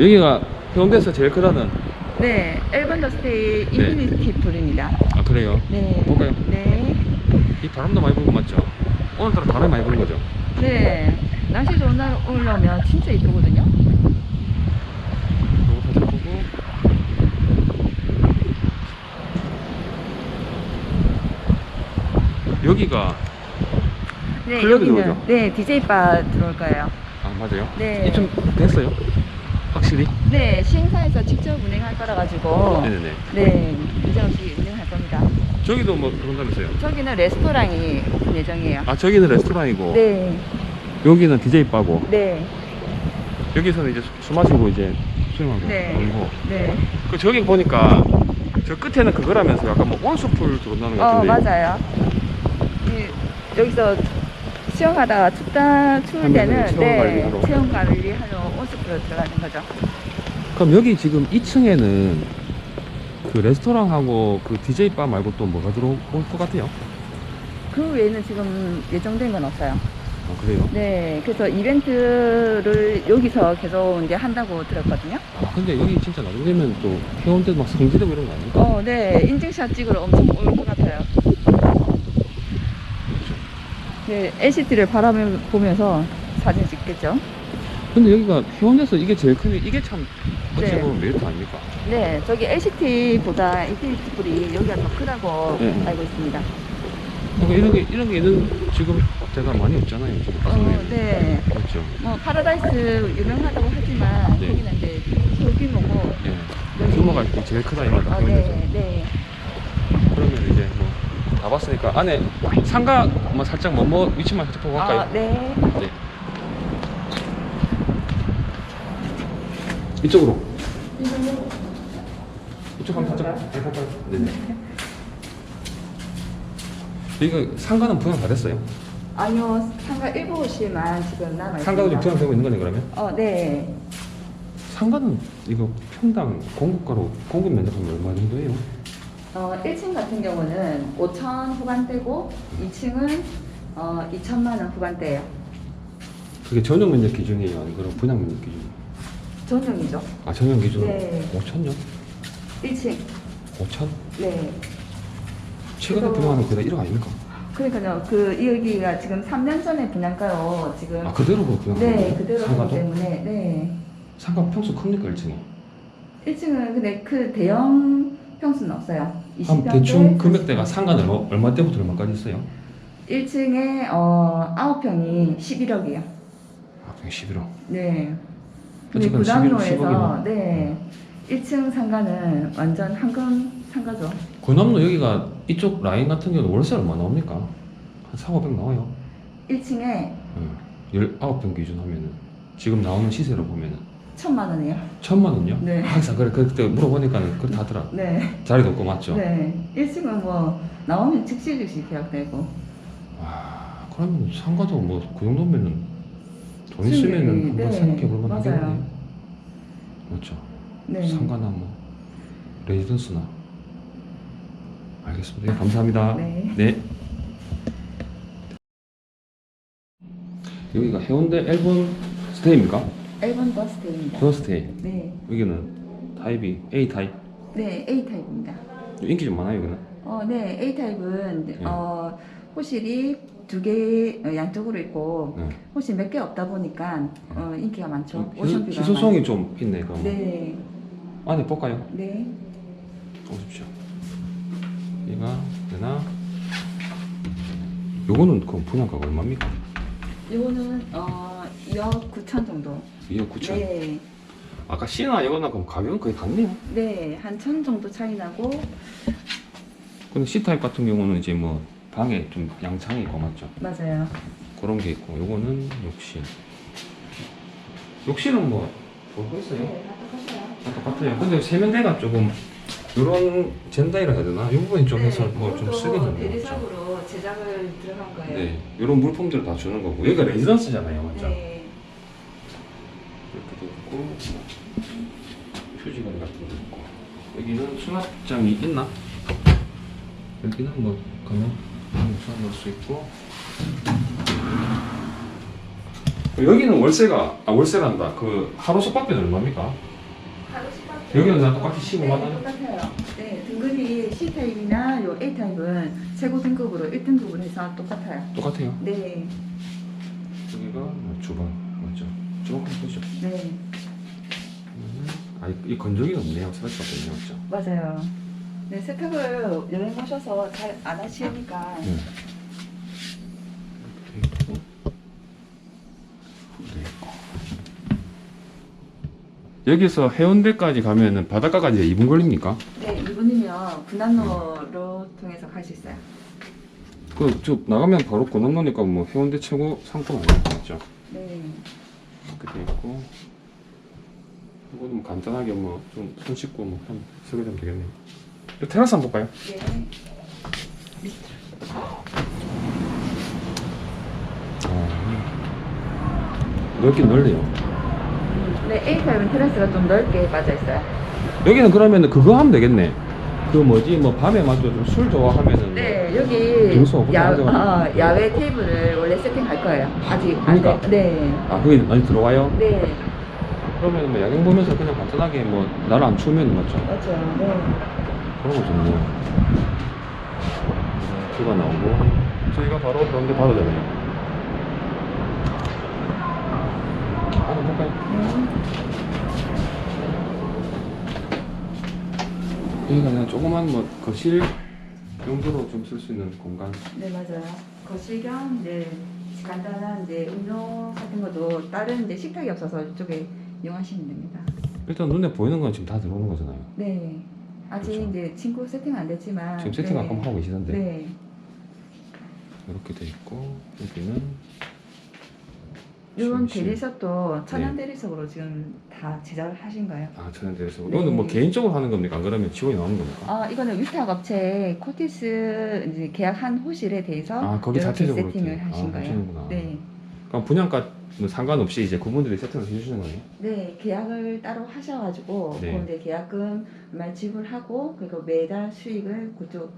여기가 해운대에서 제일 크다는 네, 엘번더 스테이 네. 인피니티 풀입니다. 아 그래요? 네. 볼까요? 네. 이 바람도 많이 불고 맞죠? 오늘따라 바람이 많이 부는 거죠? 네. 날씨 좋은 날 올라오면 진짜 이쁘거든요. 요거 살짝 보고 여기가 네, 클럽이 여기는 들어오죠? 네, DJ 바 들어올 거예요. 아 맞아요? 네. 이좀 됐어요? 확실히? 네, 시행사에서 직접 운행할 거라 가지고 네네네 네, 문제 없이 운행할 겁니다. 저기도 뭐 그런다면서요? 저기는 레스토랑이 오픈 예정이에요. 아 저기는 레스토랑이고 네, 여기는 DJ 바고 네, 여기서는 이제 술 마시고 이제 수영하고 네. 놀고 네. 그 저기 보니까 저 끝에는 그거라면서 약간 뭐 온수풀 들어온다는 것 어, 같은데 맞아요. 이, 여기서 수영하다가 춥다 추울 때는 체온 네, 관리하러. 체온 관리하러 온수풀로 들어가는 거죠. 그럼 여기 지금 2층에는 그 레스토랑하고 그 DJ 바 말고 또 뭐가 들어올 것 같아요? 그 외에는 지금 예정된 건 없어요. 아 그래요? 네, 그래서 이벤트를 여기서 계속 이제 한다고 들었거든요. 아 근데 여기 진짜 나중에 되면 또 해운대 막 성지되고 이런 거 아닙니까? 어, 네, 인증샷 찍으러 엄청 올것 같아요. 네, LCD를 바라보면서 사진 찍겠죠. 근데 여기가 해운대에서 이게 제일 크면 이게 참 어찌 네. 보면 메리트 아닙니까? 네, 저기 LCT보다 인피니티 풀이 여기가 더 크다고 네. 알고 있습니다. 그러니까 이런 게 이런 게 있는 지금 데가 많이 없잖아요 지금 어, 네. 그렇죠? 뭐 파라다이스 유명하다고 하지만 네. 거기는 이제 소규모고 예. 규모가 이렇게 제일 크다 이 말이다. 아, 해운대에서. 네, 네. 그러면 이제 뭐다 봤으니까 안에 상가 뭐 살짝 뭐뭐 위치만 살짝 보고 갈까요? 아, 네. 네. 이쪽으로. 이쪽 한번 살짝 살짝. 네네. 이거 상가는 분양 다 됐어요? 아니요, 상가 일부 호실만 지금 남아 있습니다. 상가도 지금 분양되고 있는 거네 그러면? 어, 네. 상가는 이거 평당 공급가로 공급 면적은 얼마 정도예요? 어, 1층 같은 경우는 5천 후반대고 2층은 어, 2천만 원 후반대예요. 그게 전용 면적 기준이에요? 그럼 분양 면적 기준? 전용이죠. 아 전용 기준으로 네. 5천요? 1층. 5천? 네. 최근에 분양하는 거다 1억 아닙니까? 그러니까요. 그 여기가 지금 3년 전에 분양가로 지금 아 그대로 분양? 네, 그대로 하기 상가도? 때문에 네. 상가 평수 큽니까 1층이? 1층은 근데 그 대형 평수는 없어요. 한 20평대. 대충 금액대가 상가는 얼마, 얼마 때부터 얼마까지 있어요? 1층에 어, 9평이 11억이에요. 아, 111억. 네. 근데 어쨌건 11억, 구담로에서 10억이면. 네. 1층 상가는 완전 황금 상가죠. 고남로 여기가 이쪽 라인 같은 경우는 월세 얼마 나옵니까? 한 4, 500 나와요. 1층에 응. 19평 기준 하면은 지금 나오는 시세로 보면은 천만 원이에요. 천만 원요? 네. 항상 그래 그때 물어보니까는 그렇다 하더라. 네. 자리도 없고 맞죠? 네. 1층은 뭐 나오면 즉시 즉시 계약되고. 와 그러면 상가도 뭐 그 정도면은 돈 있으면은 한번 네, 생각해 볼 맞아요. 만하겠네. 맞죠? 네. 상가나 뭐 레지던스나 알겠습니다. 네, 감사합니다. 네. 여기가 해운대 일본 스테이입니까? 1번 버스데이입니다. 저 스테이. 네. 여기는 타입이 A 타입. 네, A 타입입니다. 인기 좀 많아요, 여기는. 어, 네, A 타입은 네. 어, 호실이 두 개 양쪽으로 있고 네. 호실 몇 개 없다 보니까 어, 인기가 많죠. 희소- 오션뷰가 희소성이 좀 있네, 그럼. 많- 네, 안에 볼까요? 네. 오십시오. 얘가 되나? 요거는 그럼 분양가가 얼마입니까? 요거는 어, 2억 9천 정도. 2억 9천. 네, 아까 C나 이거나 그럼 가격은 거의 같네요. 네, 한 천 정도 차이 나고 근데 C 타입 같은 경우는 이제 뭐 방에 좀 양창이 있고 맞죠? 맞아요. 그런 게 있고 요거는 욕실. 욕실은 뭐 볼거 있어요? 네, 다 똑같아요. 다 똑같아요. 근데 세면대가 조금 요런 젠다이라 해야 되나? 이 부분이 좀 해서 네, 뭐좀 쓰긴 좀 그렇죠. 대리석으로 제작을 들어간 거예요. 네, 요런 물품들을 다 주는 거고 여기가 레지던스잖아요, 맞죠? 네. 있고 휴지거리 같은 거 있고 여기는 수납장이 있나? 여기는 뭐 그냥 수납 넣을 수 있고 여기는 월세가 아 월세란다 그 하루 숙박비는 얼마입니까? 여기는 나 똑같이 네, 15만 원. 똑같아요. 네, 등급이 C타입이나 요 A타입은 최고 등급으로 1등급으로 해서 똑같아요. 똑같아요. 네, 여기가 뭐 주방 맞죠? 주방 보죠. 네, 음, 아, 이, 이 건조기가 없네요. 세가지가 없네요, 맞죠? 맞아요. 네, 세탁을 여행 오셔서 잘 안 하시니까 네. 이렇게 있고. 네. 여기서 해운대까지 가면은 바닷가까지 2분 걸립니까? 네, 이분이면 분남로로 통해서 갈 수 있어요. 그 저 나가면 바로 건너니까 뭐 해운대 최고 상품 아니에요, 맞죠? 네, 이렇게 돼 있고 이거는 뭐 간단하게 뭐 좀 손 씻고 뭐한 설거지하면 되겠네요. 이 테라스 한번 볼까요? 네, 아, 넓긴 넓네요. 네, A타입은 테라스가 좀 넓게 빠져 있어요. 여기는 그러면 그거 하면 되겠네. 그 뭐지 뭐 밤에 맞죠 좀술 좋아하면은 네, 여기 등수 없고 야, 앉아가지고. 어, 야외 테이블을 원래 세팅할 거예요. 아직 그러니까. 안 돼. 네, 아 거기 많이 들어와요? 네, 그러면 뭐 야경 보면서 그냥 간단하게 뭐 나를 안 추우면 맞죠? 맞죠. 네. 그런 거 좋네요. 뷰가 나오고 저희가 바로 그런데 바로잖아요. 한번 볼까요? 여기가 그냥 조그만 뭐 거실 용도로 좀 쓸 수 있는 공간. 네, 맞아요. 거실 겸 이제 간단한 이제 음료 같은 것도 다른 이제 식탁이 없어서 이쪽에 이용하시면 됩니다. 일단 눈에 보이는 건 지금 다 들어오는 거잖아요. 네. 아직 그렇죠. 이제 친구 세팅 안 됐지만 지금 세팅 네. 아까 하고 계시던데 네. 이렇게 돼 있고 여기는 이런. 대리석도 천연 네. 대리석으로 지금 다 제작을 하신 거예요. 아 천연대에서 네. 이거는 뭐 개인적으로 하는 겁니까? 안 그러면 직원이 나오는 겁니까? 아 이거는 위탁 업체 코티스 이제 계약한 호실에 대해서 아 거기 이렇게 자체적으로 세팅을 이렇게. 하신 아, 거예요. 하시는구나. 네. 그럼 분양가 뭐 상관없이 이제 그분들이 세팅을 해주시는 거예요? 네, 계약을 따로 하셔가지고 네. 그런데 계약금 얼마 지불하고 그리고 매달 수익을 그쪽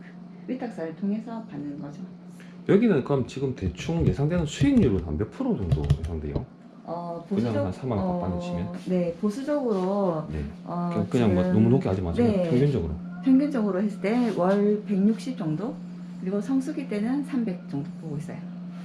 위탁사를 통해서 받는 거죠. 여기는 그럼 지금 대충 예상되는 수익률은 한 몇 프로 정도 예상돼요? 어, 그냥 보수적 한 3만 원 받으시면? 네, 보수적으로 네. 어, 그냥, 그냥 뭐 너무 높게 하지 마세요. 네. 평균적으로. 평균적으로 했을 때 월 160 정도 그리고 성수기 때는 300 정도 보고 있어요.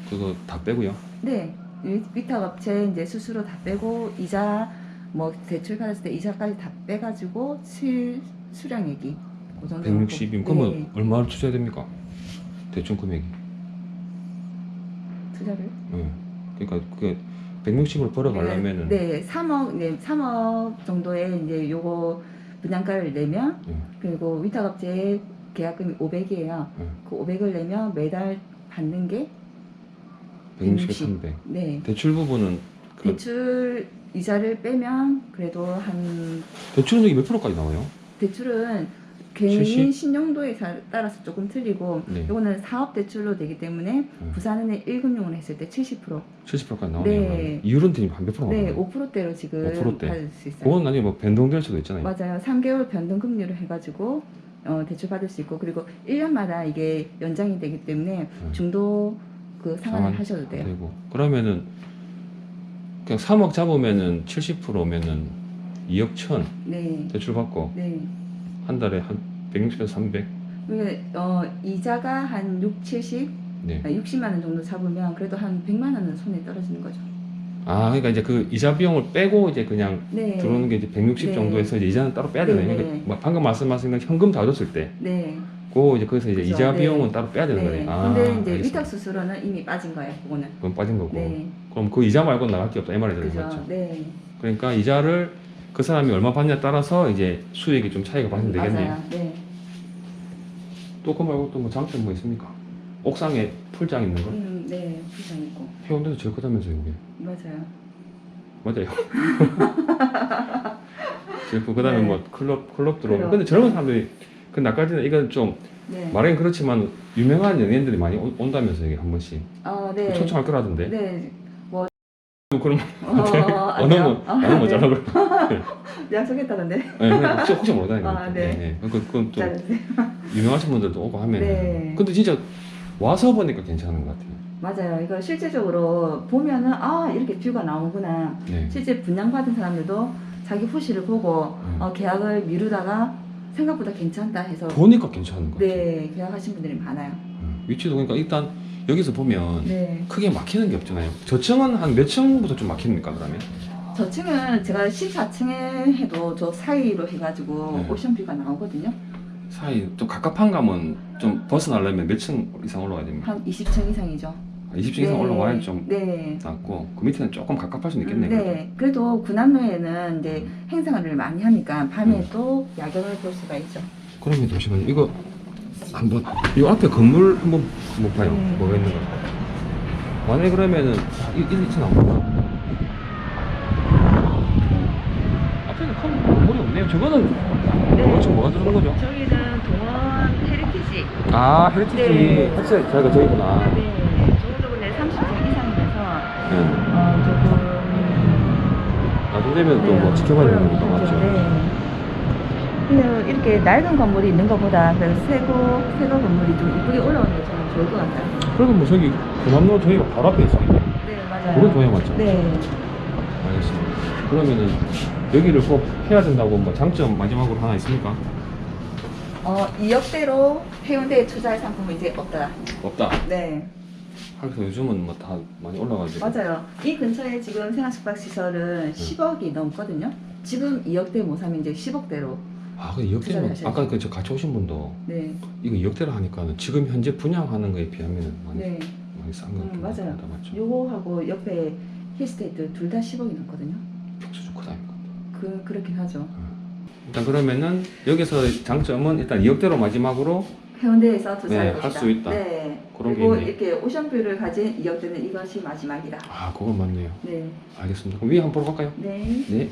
그거 다 빼고요. 네, 위- 위탁 업체 이제 수수료 다 빼고 이자 뭐 대출 받았을 때 이자까지 다 빼가지고 실 수량액이 그 정도. 160이면 그러면 얼마를 투자해야 됩니까? 대충 금액이. 투자를 네. 그러니까 그 160으로 벌어가려면은 네, 3억 네, 3억 정도의 이제 요거 분양가를 내면 네. 그리고 위탁업체 계약금이 500이에요. 네. 그 500을 내면 매달 받는 게 160에 160. 300. 네. 대출 부분은 그 대출 이자를 빼면 그래도 한 대출은 여기 몇 프로까지 나와요? 대출은 개인 70? 신용도에 사- 따라서 조금 틀리고 네. 이거는 사업 대출로 되기 때문에 부산은행 1금융을 했을 때 70%, 70%까지 나오네요. 네. 이율은 대한몇 프로 네, 나와요? 5%대로 지금 5%대. 받을 수 있어요. 그건 나중에 뭐 변동될 수도 있잖아요. 맞아요. 3개월 변동 금리로 해가지고 어, 대출 받을 수 있고 그리고 1년마다 이게 연장이 되기 때문에 네. 중도 그 상환을 상환 하셔도 돼요. 되고 그러면은 그냥 3억 잡으면은 70%면은 2억 천 네, 대출 받고 네. 한 달에 한 160에서 300. 그러니까 어, 이자가 한 6, 70, 네. 60만 원 정도 잡으면 그래도 한 100만 원은 손에 떨어지는 거죠. 아 그러니까 이제 그 이자 비용을 빼고 이제 그냥 네. 들어오는 게 이제 160 네. 정도에서 이제 이자는 따로 빼야 되네요. 네, 그러니까 방금 말씀하신 건 현금 다 줬을 때, 네. 그 이제 거기서 이제 그죠, 이자 네. 비용은 따로 빼야 되는 네. 거네. 아, 근데 이제 알겠습니다. 위탁 수수료는 이미 빠진 거예요. 그거는. 그건 빠진 거고. 네. 그럼 그 이자 말고 나갈 게 없다 이 말이 되는. 거죠. 네. 그러니까 이자를 그 사람이 얼마 받냐에 따라서 이제 수익이 좀 차이가 발생 되겠네요. 맞아요. 네. 또 그 말고 또 뭐 장점 뭐 있습니까? 옥상에 풀장 있는 거? 음, 네. 부장 있고. 해운대에서 제일 크다면서요, 이게. 맞아요. 맞아요. 제일 크고 그다음에 네. 뭐 클럽 클럽 들어오면 클럽. 근데 젊은 사람들이 그 나까지는 이건 좀 네. 말하긴 그렇지만 유명한 연예인들이 많이 온- 온다면서 이게 한 번씩 어, 네. 초청할 거라던데. 네. 그럼 어, 어느 아니요. 뭐 어느 뭐 잘라 그래. 약속했다던데. 네, 그냥 혹시 혹시 모르다니까. 아, 네. 네. 그 그건 또 잘해주세요. 유명하신 분들도 오고 하면. 네. 근데 진짜 와서 보니까 괜찮은 것 같아요. 맞아요. 이거 실제적으로 보면은 아 이렇게 뷰가 나오구나. 네. 실제 분양받은 사람들도 자기 후시를 보고 음. 어, 계약을 미루다가 생각보다 괜찮다 해서 보니까 괜찮은 것 같아요. 네 계약하신 분들이 많아요. 음, 위치도 그러니까 일단 여기서 보면 네. 크게 막히는 게 없잖아요. 저층은 한 몇 층부터 좀 막힙니까 그러면? 저층은 제가 14층에 해도 저 사이로 해가지고 네. 오션뷰가 나오거든요. 사이 좀 갑갑한 감은 좀 벗어나려면 몇 층 이상 올라가야 됩니까? 한 20층 이상이죠. 20층 이상 올라가야 좀 네. 낫고 그 밑에는 조금 갑갑할 수 있겠네요. 네. 그래도 구남로에는 이제 행사를 많이 하니까 밤에 음. 또 야경을 볼 수가 있죠. 그러면 잠시만요. 이거 한번 이 앞에 건물 한번 한번 봐요. 네. 뭐가 있는 거. 만약에 그러면은 1, 2층 안 보나? 앞에는 큰 건물이 없네요. 저거는 네. 지금 뭐가 들어간 거죠? 저기는 동원 헤리티지. 아 헤리티지. 네. 헬스 저희가 저기구나. 네. 저쪽은 네, 30층 이상이라서 네. 어, 조금 또 네, 뭐 지켜봐야 되는 어려운 맞죠? 거죠. 네. 근데 이렇게 낡은 건물이 있는 것보다 그 새고 새거 건물이 좀 이쁘게 올라오는 게 저는 좋을 것 같아요. 그리고 뭐 저기 고남로 저희가 바로 앞에 있으니까 네 맞아요. 그건 좋아요 맞죠? 네. 알겠습니다. 그러면은 여기를 꼭 해야 된다고 뭐 장점 마지막으로 하나 있습니까? 어, 이 역대로 해운대에 투자할 상품은 이제 없다. 없다. 네, 그래서 요즘은 뭐 다 많이 올라가지고 맞아요. 이 근처에 지금 생활숙박 시설은 10억이 넘거든요. 지금 2억대 못 사면 이제 10억대로. 아, 그 2억대면 투자를 아까 그 저 같이 오신 분도 네, 이거 2억대로 하니까는 지금 현재 분양하는 거에 비하면 많이 네. 많이 싼거 음, 같긴 맞아요. 하다 맞죠? 요거하고 옆에 힐스테이트 둘 다 10억이 넘거든요. 좀 크다 이거. 그 그렇긴 하죠. 일단 그러면은 여기서 장점은 일단 2억대로 마지막으로 해운대에서 투자할 네, 것이다. 할수 있다. 네. 그런 게 그리고 있네. 이렇게 오션뷰를 가진 2억대는 이것이 마지막이다. 아 그건 맞네요. 네, 알겠습니다. 그럼 위에 한번 보러 갈까요? 네. 네.